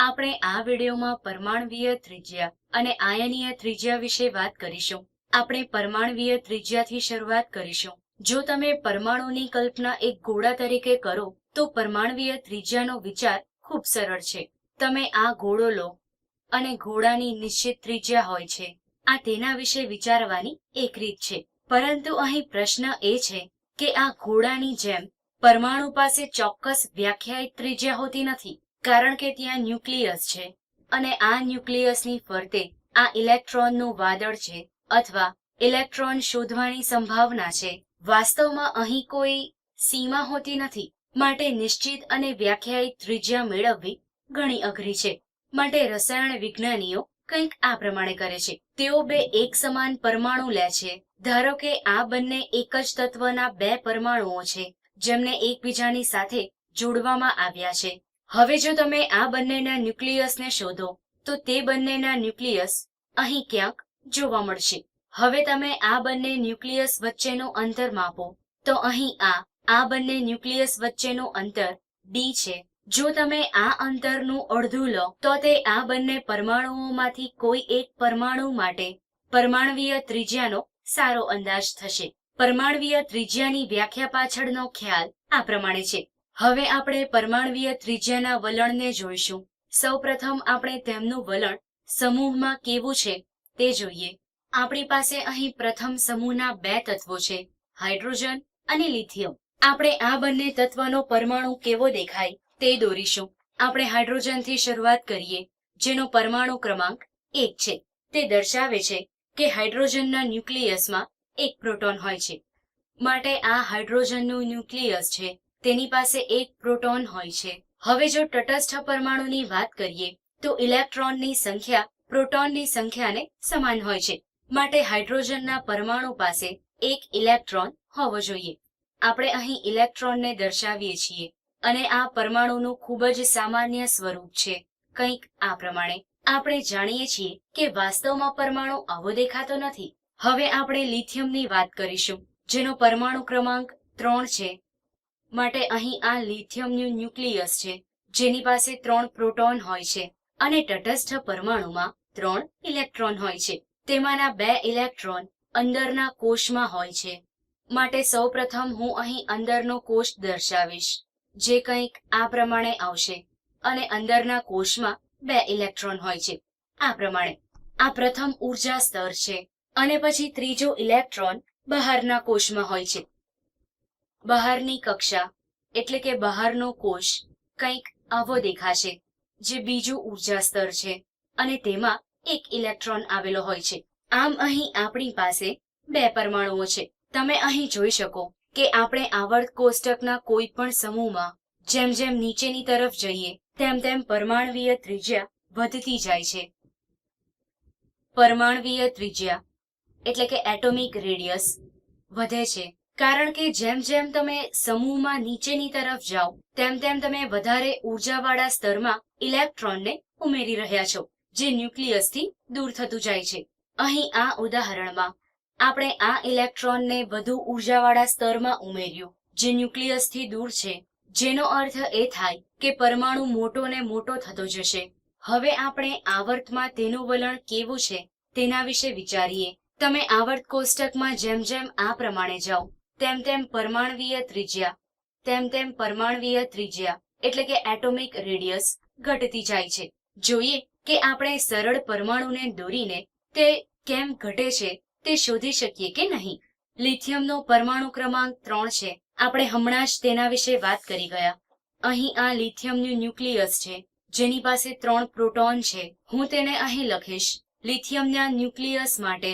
આપણે આ વિડીયોમાં પરમાણવીય ત્રિજ્યા અને આયનીય ત્રિજ્યા વિશે વાત કરીશું. આપણે પરમાણવીય ત્રિજ્યાથી શરૂઆત કરીશું. જો તમે પરમાણુની કલ્પના એક ગોળા તરીકે કરો, તો પરમાણવીય ત્રિજ્યાનો વિચાર ખૂબ સરળ છે. તમે આ ગોળો લો, અને ઘોડાની નિશ્ચિત ત્રિજ્યા હોય છે. આ તેના વિશે વિચારવાની એક રીત છે. પરંતુ અહીં પ્રશ્ન એ છે કે આ ઘોડાની જેમ પરમાણુ પાસે ચોક્કસ વ્યાખ્યાયિત ત્રિજ્યા હોતી નથી. કારણ કે ત્યાં ન્યુક્લિયસ છે અને આ ન્યુક્લિયસની ફરતે આ ઇલેક્ટ્રોનનું વાદળ છે અથવા ઇલેક્ટ્રોન શોધવાની સંભાવના છે. વાસ્તવમાં અહીં કોઈ સીમા હોતી નથી માટે નિશ્ચિત અને વ્યાખ્યાયિત ત્રિજ્યા મેળવવી ઘણી અઘરી છે માટે રસાયણ વિજ્ઞાનીઓ કંઈક આ પ્રમાણે કરે છે. તેઓ બે એક સમાન પરમાણુ લે છે. ધારો કે આ બંને એક જ તત્વના બે પરમાણુઓ છે જેમને એકબીજાની સાથે જોડવામાં આવ્યા છે. હવે જો તમે આ બંનેના ન્યુક્લિયસને શોધો, તો તે બંનેના ન્યુક્લિયસ અહીં ક્યાંક જોવા મળશે. હવે તમે આ બંને ન્યુક્લિયસ વચ્ચેનો અંતર માપો, તો અહીં આ આ બંને ન્યુક્લિયસ વચ્ચેનું અંતર ડી છે. જો તમે આ અંતરનું અડધું લો, તો તે આ બંને પરમાણુઓમાંથી કોઈ એક પરમાણુ માટે પરમાણવીય ત્રિજ્યાનો સારો અંદાજ થશે. પરમાણવીય ત્રિજ્યાની વ્યાખ્યા પાછળનો ખ્યાલ આ પ્રમાણે છે. હવે આપણે પરમાણવીય ત્રિજ્યાના વલણને જોઈશું. સૌપ્રથમ આપણે તેમનું વલણ સમૂહમાં કેવું છે તે જોઈએ. આપણી પાસે અહીં પ્રથમ સમૂહના બે તત્વો છે, હાઇડ્રોજન અને લિથિયમ. આપણે આ બંને તત્વનો પરમાણુ કેવો દેખાય તે દોરીશું. આપણે હાઇડ્રોજનથી શરૂઆત કરીએ, જેનો પરમાણુ ક્રમાંક એક છે. તે દર્શાવે છે કે હાઇડ્રોજનના ન્યુક્લિયસમાં એક પ્રોટોન હોય છે. માટે આ હાઇડ્રોજનનું ન્યુક્લિયસ છે. તેની પાસે એક પ્રોટોન હોય છે. હવે જો તટસ્થ પરમાણુની વાત કરીએ, તો ઇલેક્ટ્રોનની સંખ્યા પ્રોટોનની સંખ્યાને સમાન હોય છે. માટે હાઇડ્રોજનના પરમાણુ પાસે એક ઇલેક્ટ્રોન હોવો જોઈએ. આપણે અહીં ઇલેક્ટ્રોનને દર્શાવીએ છીએ અને આ પરમાણુનું ખૂબ જ સામાન્ય સ્વરૂપ છે. કંઈક આ પ્રમાણે, આપણે જાણીએ છીએ કે વાસ્તવમાં પરમાણુ આવો દેખાતો નથી. હવે આપણે લિથિયમની વાત કરીશું, જેનો પરમાણુ ક્રમાંક ત્રણ છે. માટે અહીં આ લિથિયમનું ન્યુક્લિયસ છે, જેની પાસે ત્રણ પ્રોટોન હોય છે અને તટસ્થ પરમાણુમાં ત્રણ ઇલેક્ટ્રોન હોય છે. તેમાંના બે ઇલેક્ટ્રોન અંદરના કોષમાં હોય છે. માટે સૌપ્રથમ હું અહીં અંદરનો કોષ દર્શાવીશ, જે કંઈક આ પ્રમાણે આવશે અને અંદરના કોષમાં બે ઇલેક્ટ્રોન હોય છે. આ પ્રમાણે. આ પ્રથમ ઊર્જા સ્તર છે અને પછી ત્રીજો ઇલેક્ટ્રોન બહારના કોષમાં હોય છે. બહારની કક્ષા, એટલે કે બહારનો કોષ, કંઈક આવો દેખાશે, જે બીજું ઊર્જા સ્તર છે, અને તેમાં એક ઇલેક્ટ્રોન આવેલો હોય છે. આમ અહીં આપણી પાસે બે પરમાણુઓ છે. તમે અહીં જોઈ શકો કે આપણે આવર્ત કોષ્ટકના કોઈ પણ સમૂહમાં જેમ જેમ નીચેની તરફ જઈએ, તેમ તેમ પરમાણવીય ત્રિજ્યા વધતી જાય છે. પરમાણવીય ત્રિજ્યા, એટલે કે એટોમિક રેડિયસ, વધે છે. કારણ કે જેમ જેમ તમે સમૂહમાં નીચેની તરફ જાઓ, તેમ તેમ તમે વધારે ઉર્જાવાળા સ્તરમાં ઇલેક્ટ્રોનને ઉમેરી રહ્યા છો, જે ન્યુક્લિયસથી દૂર થતું જાય છે. અહીં આ ઉદાહરણમાં આપણે આ ઇલેક્ટ્રોનને વધુ ઉર્જાવાળા સ્તરમાં ઉમેર્યું, જે ન્યુક્લિયસથી દૂર છે. જેનો અર્થ એ થાય કે પરમાણુ મોટો ને મોટો થતો જશે. હવે આપણે આવર્તમાં તેનું વલણ કેવું છે, તેના વિશે વિચારીએ. તમે આવર્ત કોષ્ટકમાં જેમ જેમ આ પ્રમાણે જાઓ તેમ તેમ પરમાણવીય ત્રિજ્યા, તેમ તેમ પરમાણવીય ત્રિજ્યા, એટલે કે એટોમિક રેડિયસ ઘટતી જાય છે. જોઈએ કે આપણે સરળ પરમાણુને દોરીને તે કેમ ઘટે છે તે શોધી શકીએ કે નહીં? લિથિયમનો પરમાણુ ક્રમાંક ત્રણ છે. આપણે હમણાં જ તેના વિશે વાત કરી ગયા. અહીં આ લિથિયમનું ન્યુક્લિયસ છે, જેની પાસે ત્રણ પ્રોટોન છે. હું તેને અહીં લખીશ. લિથિયમના ન્યુક્લિયસ માટે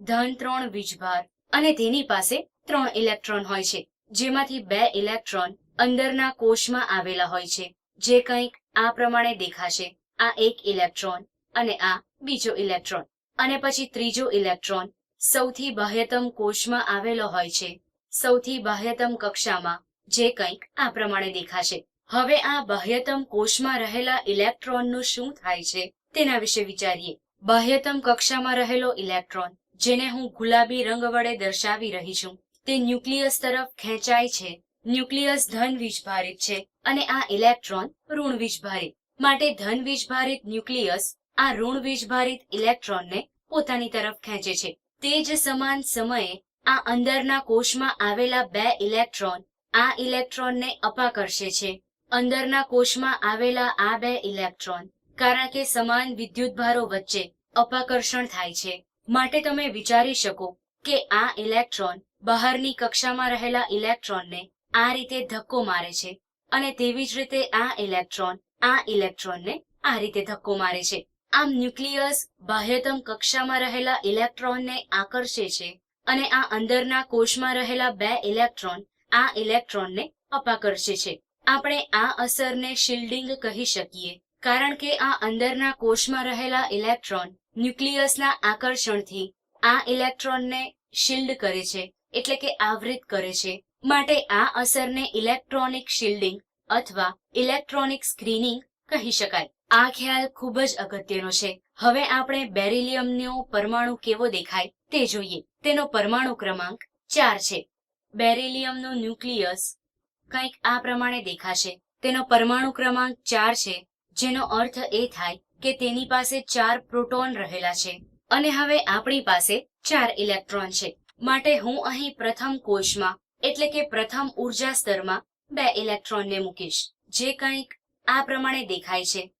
ધન ત્રણ વીજભાર અને તેની પાસે ત્રણ ઇલેક્ટ્રોન હોય છે, જેમાંથી બે ઇલેક્ટ્રોન અંદરના કોષમાં આવેલા હોય છે, જે કંઈક આ પ્રમાણે દેખાશે. આ એક ઇલેક્ટ્રોન અને આ બીજો ઇલેક્ટ્રોન. અને પછી ત્રીજો ઇલેક્ટ્રોન સૌથી બાહ્યતમ કોષમાં આવેલો હોય છે, સૌથી બાહ્યતમ કક્ષામાં, જે કંઈક આ પ્રમાણે દેખાશે. હવે આ બાહ્યતમ કોષમાં રહેલા ઇલેક્ટ્રોનનું શું થાય છે, તેના વિશે વિચારીએ. બાહ્યતમ કક્ષામાં રહેલો ઇલેક્ટ્રોન, જેને હું ગુલાબી રંગ વડે દર્શાવી રહી છું તે ન્યુક્લિયસ તરફ ખેંચાય છે. ન્યુક્લિયસ ધન વીજભારિત છે અને આ ઇલેક્ટ્રોન ઋણ વીજભારિત. માટે ધન વીજભારિત ન્યુક્લિયસ આ ઋણ વીજભારિત ઇલેક્ટ્રોનને પોતાની તરફ ખેંચે છે. તે જ સમાન સમયે આ અંદરના કોષમાં આવેલા બે ઇલેક્ટ્રોન આ ઇલેક્ટ્રોનને અપાકર્ષે છે. અંદરના કોષમાં આવેલા આ બે ઇલેક્ટ્રોન કારણ કે સમાન વિદ્યુતભારો વચ્ચે અપાકર્ષણ થાય છે. માટે તમે વિચારી શકો કે આ ઇલેક્ટ્રોન બહારની કક્ષામાં રહેલા ઇલેક્ટ્રોનને આ રીતે ધક્કો મારે છે અને તેવી જ રીતે આ ઇલેક્ટ્રોન, આ ઇલેક્ટ્રોનને આ રીતે ધક્કો મારે છે. આમ ન્યુક્લિયસ બાહ્યતમ કક્ષામાં રહેલા ઇલેક્ટ્રોનને આકર્ષે છે અને આ અંદરના કોષમાં રહેલા બે ઇલેક્ટ્રોન આ ઇલેક્ટ્રોનને અપાકર્ષે છે. આપણે આ અસરને શિલ્ડિંગ કહી શકીએ, કારણ કે આ અંદરના કોષમાં રહેલા ઇલેક્ટ્રોન ન્યુક્લિયસના આકર્ષણથી આ ઇલેક્ટ્રોનને શિલ્ડ કરે છે. એટલે કે આવૃત કરે છે. માટે આ અસરને ઇલેક્ટ્રોનિક શિલ્ડિંગ અથવા ઇલેક્ટ્રોનિક સ્ક્રીનિંગ કહી શકાય. આ ખ્યાલ ખૂબ જ અગત્યનો છે. હવે આપણે બેરિલિયમનો પરમાણુ કેવો દેખાય તે જોઈએ. તેનો પરમાણુ ક્રમાંક ચાર છે. બેરિલિયમનું ન્યુક્લિયસ કંઈક આ પ્રમાણે દેખાશે. તેનો પરમાણુ ક્રમાંક ચાર છે, જેનો અર્થ એ થાય કે તેની પાસે ચાર પ્રોટોન રહેલા છે. અને હવે આપણી પાસે ચાર ઇલેક્ટ્રોન છે. માટે હું અહીં પ્રથમ કોષમાં, એટલે કે પ્રથમ ઊર્જા સ્તરમાં, બે ઇલેક્ટ્રોનને મૂકીશ, જે કંઈક આ પ્રમાણે દેખાય છે.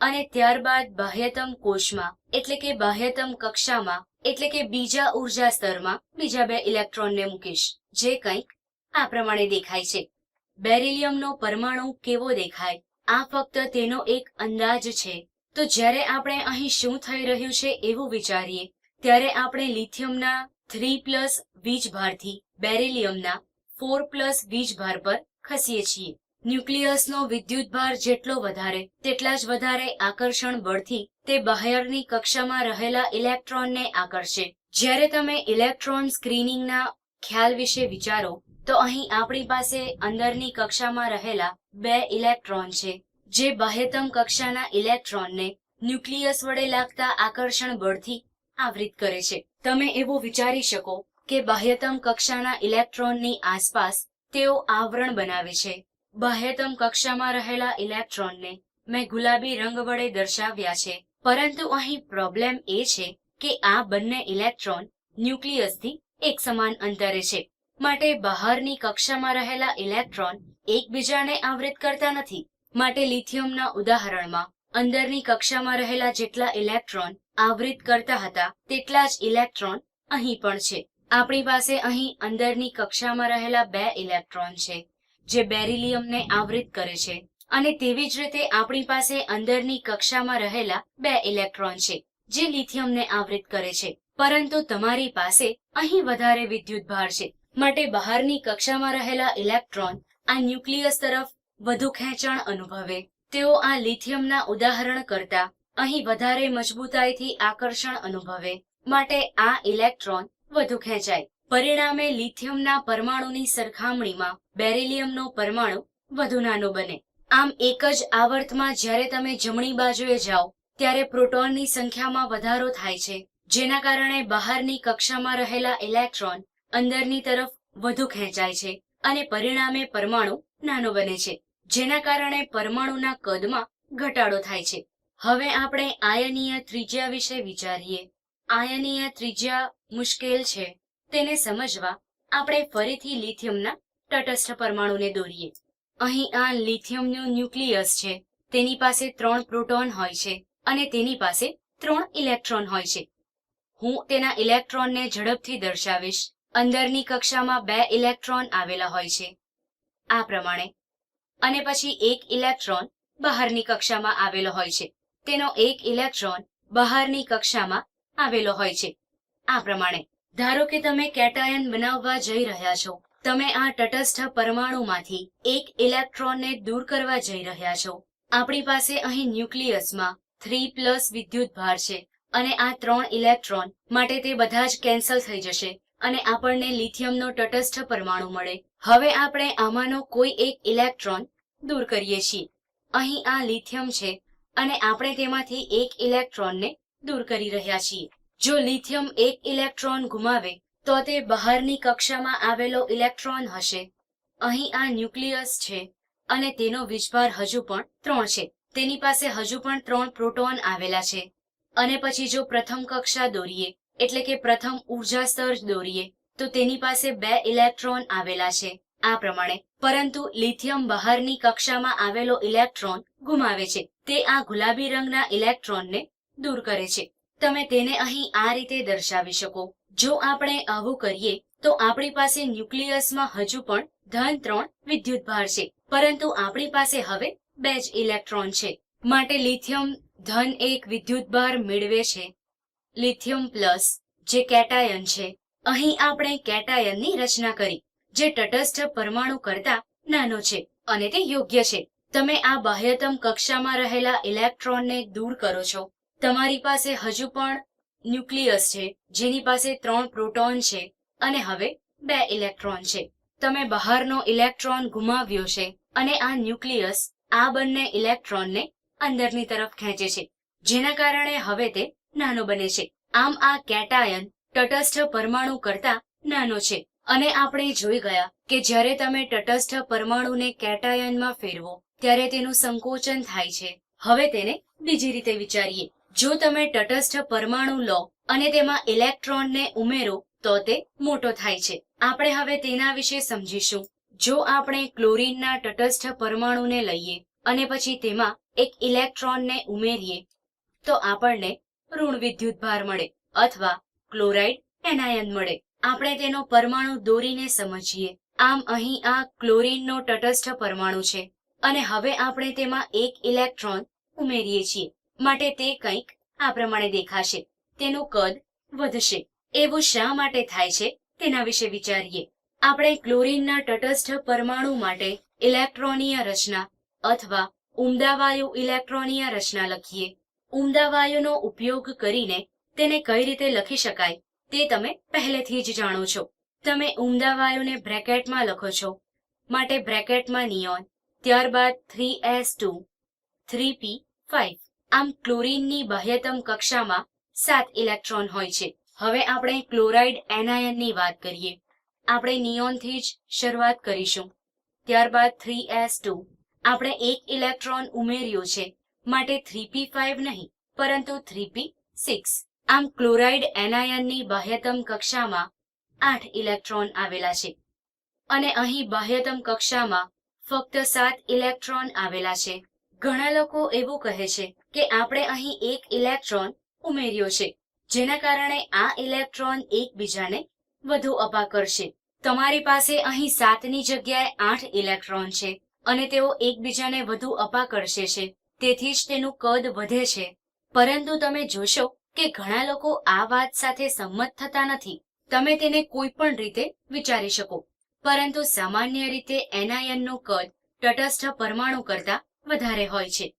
અને ત્યારબાદ બાહ્યતમ કોષમાં, એટલે કે બાહ્યતમ કક્ષામાં, એટલે કે બીજા ઊર્જા સ્તરમાં, બીજા બે ઇલેક્ટ્રોનને મૂકીશ, જે કંઈક આ પ્રમાણે દેખાય છે. બેરિલિયમનો પરમાણુ કેવો દેખાય? આ ફક્ત તેનો એક અંદાજ છે. તો જ્યારે આપણે અહીં શું થઈ રહ્યું છે એવું વિચારીએ, ત્યારે આપણે લિથિયમના થ્રી પ્લસ વીજભારથી બેરિલિયમના ફોર પ્લસ વીજભાર પર ખસીએ છીએ. ન્યુક્લિયસનો વિદ્યુતભાર જેટલો વધારે, તેટલા જ વધારે આકર્ષણ બળથી તે બહારની કક્ષામાં રહેલા ઇલેક્ટ્રોનને આકર્ષે. જ્યારે તમે ઇલેક્ટ્રોન સ્ક્રીનિંગના ખ્યાલ વિશે વિચારો, તો અહીં આપણી પાસે અંદરની કક્ષામાં રહેલા બે ઇલેક્ટ્રોન છે, જે બાહ્યતમ કક્ષાના ઇલેક્ટ્રોનને ન્યુક્લિયસ વડે લાગતા આકર્ષણ બળથી આવૃત કરે છે. તમે એવું વિચારી શકો કે બાહ્યતમ કક્ષાના ઇલેક્ટ્રોનની આસપાસ તેઓ આવરણ બનાવે છે. બાહ્યતમ કક્ષામાં રહેલા ઇલેક્ટ્રોનને મેં ગુલાબી રંગ વડે દર્શાવ્યા છે. પરંતુ અહીં પ્રોબ્લેમ એ છે કે આ બંને ઇલેક્ટ્રોન ન્યુક્લિયસથી એક સમાન અંતરે છે. માટે બહારની કક્ષામાં રહેલા ઇલેક્ટ્રોન એકબીજાને આવૃત કરતા નથી. માટે લિથિયમના ઉદાહરણમાં અંદરની કક્ષામાં રહેલા જેટલા ઇલેક્ટ્રોન આવૃત કરતા હતા, તેટલા જ ઇલેક્ટ્રોન અહીં પણ છે. આપણી પાસે અહીં અંદરની કક્ષામાં રહેલા બે ઇલેક્ટ્રોન છે, જે બેરિલિયમને આવૃત કરે છે. અને તેવી જ રીતે આપણી પાસે અંદરની કક્ષામાં રહેલા બે ઇલેક્ટ્રોન છે, જે લિથિયમને આવૃત કરે છે. પરંતુ તમારી પાસે અહીં વધારે વિદ્યુતભાર છે. માટે બહારની કક્ષામાં રહેલા ઇલેક્ટ્રોન આ ન્યુક્લિયસ તરફ વધુ ખેંચાણ અનુભવે. તેઓ આ લિથિયમના ઉદાહરણ કરતા અહીં વધારે મજબૂતાઈથી આકર્ષણ અનુભવે. માટે આ ઇલેક્ટ્રોન વધુ ખેંચાય. પરિણામે લિથિયમના પરમાણુની સરખામણીમાં બેરિલિયમનો પરમાણુ વધુ નાનો બને. આમ એક જ આવર્તમાં જ્યારે તમે જમણી બાજુએ જાઓ, ત્યારે પ્રોટોનની સંખ્યામાં વધારો થાય છે, જેના કારણે બહારની કક્ષામાં રહેલા ઇલેક્ટ્રોન અંદરની તરફ વધુ ખેંચાય છે અને પરિણામે પરમાણુ નાનો બને છે. જેના કારણે પરમાણુના કદમાં ઘટાડો થાય છે. હવે આપણે આયનીય ત્રિજ્યા વિશે વિચારીએ. આયનીય ત્રિજ્યા મુશ્કેલ છે. તેને સમજવા આપણે ફરીથી લિથિયમના તટસ્થ પરમાણુને દોરીએ. અહીં આ લિથિયમનું ન્યુક્લિયસ છે. તેની પાસે ત્રણ પ્રોટોન હોય છે અને તેની પાસે ત્રણ ઇલેક્ટ્રોન હોય છે. હું તેના ઇલેક્ટ્રોનને ઝડપથી દર્શાવીશ. અંદરની કક્ષામાં બે ઇલેક્ટ્રોન આવેલા હોય છે. આ પ્રમાણે અને પછી એક ઇલેક્ટ્રોન બહારની કક્ષામાં આવેલો હોય છે. તેનો એક ઇલેક્ટ્રોન બહારની કક્ષામાં આવેલો હોય છે. આ પ્રમાણે, ધારો કે તમે કેટાયન બનાવવા જઈ રહ્યા છો, તમે આ તટસ્થ પરમાણુમાંથી એક ઇલેક્ટ્રોનને દૂર કરવા જઈ રહ્યા છો. આપણી પાસે અહીં ન્યુક્લિયસમાં થ્રી પ્લસ વિદ્યુત ભાર છે અને આ ત્રણ ઇલેક્ટ્રોન માટે તે બધા જ કેન્સલ થઈ જશે. અને આપણને લિથિયમનો તટસ્થ પરમાણુ મળે. હવે આપણે આમાંનો કોઈ એક ઇલેક્ટ્રોન દૂર કરીએ છીએ. અહીં આ લિથિયમ છે અને આપણે તેમાંથી એક ઇલેક્ટ્રોનને દૂર કરી રહ્યા છીએ. જો લિથિયમ એક ઇલેક્ટ્રોન ગુમાવે, તો તે બહારની કક્ષામાં આવેલો ઇલેક્ટ્રોન હશે. અહીં આ ન્યુક્લિયસ છે અને તેનો વીજભાર હજુ પણ ત્રણ છે. તેની પાસે હજુ પણ ત્રણ પ્રોટોન આવેલા છે. અને પછી જો પ્રથમ કક્ષા દોરીએ એટલે કે પ્રથમ ઊર્જા સ્તર દોરીએ, તો તેની પાસે બે ઇલેક્ટ્રોન આવેલા છે, આ પ્રમાણે. પરંતુ લિથિયમ બહારની કક્ષામાં આવેલો ઇલેક્ટ્રોન ગુમાવે છે, તે આ ગુલાબી રંગના ઇલેક્ટ્રોનને દૂર કરે છે. તમે તેને અહીં આ રીતે દર્શાવી શકો. જો આપણે આવું કરીએ, તો આપણી પાસે ન્યુક્લિયસમાં હજુ પણ ધન ત્રણ વિદ્યુતભાર છે, પરંતુ આપણી પાસે હવે બે જ ઇલેક્ટ્રોન છે. માટે લિથિયમ ધન એક વિદ્યુતભાર મેળવે છે. લિથિયમ પ્લસ, જે કેટાયન છે. અહીં આપણે કેટાયનની રચના કરી, જે તટસ્થ પરમાણુ કરતા નાનો છે અને તે યોગ્ય છે. તમે આ બાહ્યતમ કક્ષામાં રહેલા ઇલેક્ટ્રોનને દૂર કરો છો. તમારી પાસે હજુ પણ ન્યુક્લિયસ છે, જેની પાસે ત્રણ પ્રોટોન છે અને હવે બે ઇલેક્ટ્રોન છે. તમે બહારનો ઇલેક્ટ્રોન ગુમાવ્યો છે અને આ ન્યુક્લિયસ આ બંને ઇલેક્ટ્રોનને અંદરની તરફ ખેંચે છે. જેના કારણે હવે તે નાનો બને છે. આમ આ કેટાયન તટસ્થ પરમાણુ કરતા નાનો છે. અને આપણે જોઈ ગયા કે જ્યારે તમે તટસ્થ પરમાણુને કેટાયનમાં ફેરવો, ત્યારે તેનું સંકોચન થાય છે. હવે તેને બીજી રીતે વિચારીએ. જો તમે તટસ્થ પરમાણુ લો અને તેમાં ઇલેક્ટ્રોનને ઉમેરો, તો તે મોટો થાય છે. આપણે હવે તેના વિશે સમજીશું. જો આપણે ક્લોરીનના તટસ્થ પરમાણુને લઈએ અને પછી તેમાં એક ઇલેક્ટ્રોનને ઉમેરીએ, તો આપણને ઋણ વિદ્યુતભાર મળે અથવા ક્લોરાઇડ એનાયન મળે. આપણે તેનો પરમાણુ દોરીને સમજીએ. આમ અહીં આ ક્લોરીનનો તટસ્થ પરમાણુ છે અને હવે આપણે તેમાં એક ઇલેક્ટ્રોન ઉમેરીએ છીએ. માટે તે કંઈક આ પ્રમાણે દેખાશે. તેનું કદ વધશે. એવું શા માટે થાય છે? તેના વિશે વિચારીએ. આપણે ક્લોરીનના તટસ્થ પરમાણુ માટે ઇલેક્ટ્રોનીય રચના અથવા ઉમદાવાયુ ઇલેક્ટ્રોનીય રચના લખીએ. ઉમદા વાયુનો ઉપયોગ કરીને તેને કઈ રીતે લખી શકાય તે તમે પહેલેથી જ જાણો છો. તમે ઉમદા વાયુને બ્રેકેટમાં લખો છો. માટે બ્રેકેટમાં નિયોન, ત્યારબાદ three S two, three P five આમ ક્લોરીનની બાહ્યતમ કક્ષામાં સાત ઇલેક્ટ્રોન હોય છે. હવે આપણે ક્લોરાઇડ એનાયનની વાત કરીએ. આપણે નિયોનથી જ શરૂઆત કરીશું. ત્યારબાદ થ્રી એસ ટુ. આપણે એક ઇલેક્ટ્રોન ઉમેર્યો છે. માટે થ્રી પી ફાઇવ નહીં, પરંતુ થ્રી પી સિક્સ. આમ ક્લોરાઇડ એનાયનની બાહ્યતમ કક્ષામાં આઠ ઇલેક્ટ્રોન આવેલા છે. અને અહીં બાહ્યતમ કક્ષામાં ફક્ત સાત ઇલેક્ટ્રોન આવેલા છે. ઘણા લોકો એવું કહે છે કે આપણે અહીં એક ઇલેક્ટ્રોન ઉમેર્યો છે, જેના કારણે આ ઇલેક્ટ્રોન એકબીજાને વધુ અપા કરશે. તમારી પાસે અહીં સાતની જગ્યાએ આઠ ઇલેક્ટ્રોન છે અને તેઓ એકબીજાને વધુ અપા કરશે છે. તેથી જ તેનું કદ વધે છે. પરંતુ તમે જોશો કે ઘણા લોકો આ વાત સાથે સંમત થતા નથી. તમે તેને કોઈ પણ રીતે વિચારી શકો. પરંતુ સામાન્ય રીતે એનાયનનું કદ તટસ્થ પરમાણુ કરતા વધારે હોય છે.